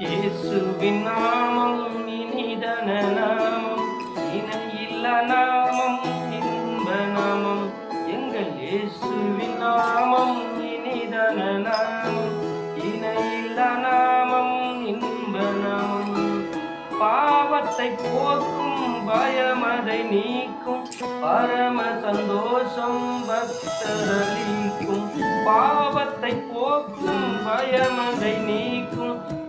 இயேசுவின் நாமம் இனிதன நாமம் இணையில்ல நாமம் இன்ப நாமம். எங்கள் இயேசுவின் நாமம் இனிதன நாமம் இணையில்ல நாமம் இன்ப நாமம். பாவத்தை போக்கும் பயமதை நீக்கும் பரம சந்தோஷம் பக்தரளிக்கும் பாவத்தை போக்கும் பயமதை நீ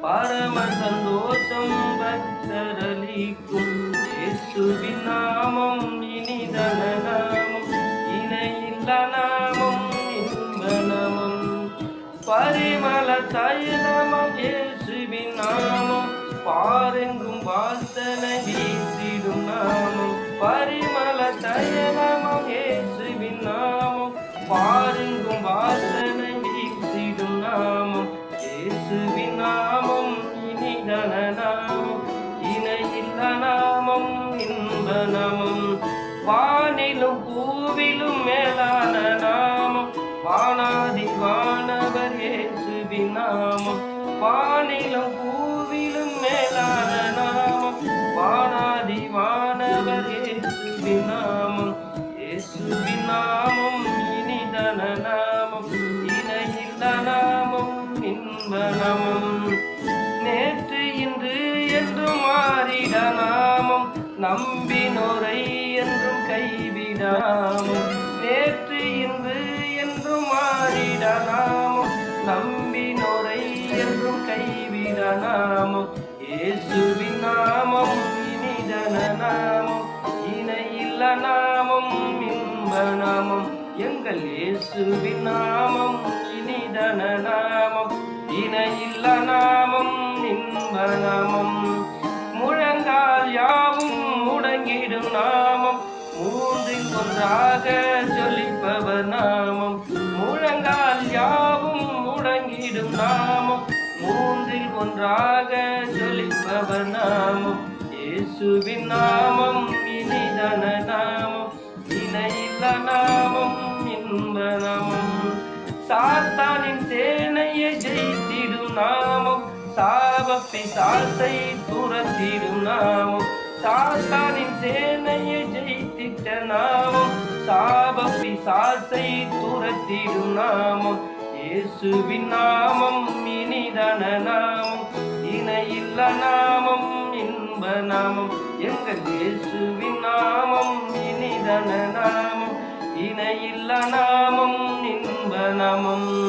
பரம சந்தோஷம் பக்தரளிக்கும் இயேசுவின் நாமம் இனிதன நாமம் இணையில்ல நாமம் இன்ப நாமம். பரிமள தைலமம் இயேசுவின் நாமம். பாரெங்கும் வாசனை வீசிடும் நாமம். பரிமள தைலமம் இயேசுவின் நாமம். பாரெங்கும் வானாதி வானவர் இயேசுவின் நாமம். வானிலும் பூவிலும் மேலான நாமம். வானாதி வானவர் இயேசுவின் நாமம். இயேசுவின் நாமம் இனிதன நாமம். இணையில்ல நாமம் இன்ப நாமம். நேற்று இன்று என்று மாறிட நாமம். நம்பினோரை என்றும் கைவிடாமம் நாமம் இயேசுவின் நாமம் இனிதன நாமம் இணையில்ல நாமம் இன்ப நாமம். எங்கள் இயேசுவின் நாமம் இனிதன நாமம் இணையில்ல நாமம் இன்ப நாமம். முழங்கால் யாவும் முடங்கிடும் நாமம் மூன்றில் ஒன்றாக சொல்லிப்பவர் நாமம். முழங்கால் யாவும் முடங்கிடும் நாமம். மூன்றில் ஒன்றாக ஜொலிப்பவர் நாமம். இயேசுவின் நாமம் இனிதன நாமம். இணையில்ல நாமம் இன்ப நாமம். சாத்தானின் சேனையை ஜெயித்திடும் நாமம். சாபப்பி சாத்தை துரத்திடும் நாமம். சாத்தானின் சேனையை ஜெயித்திட்ட நாமம். சாபப்பி சாத்தை துரத்திடும் நாமம். இயேசுவின் நாமம் இனிதன நாமம் இணையில்ல நாமம் இன்ப நாமம். எங்கள் இயேசுவின் நாமம் இனிதன நாமம் இணையில்ல நாமம் இன்ப நாமம்.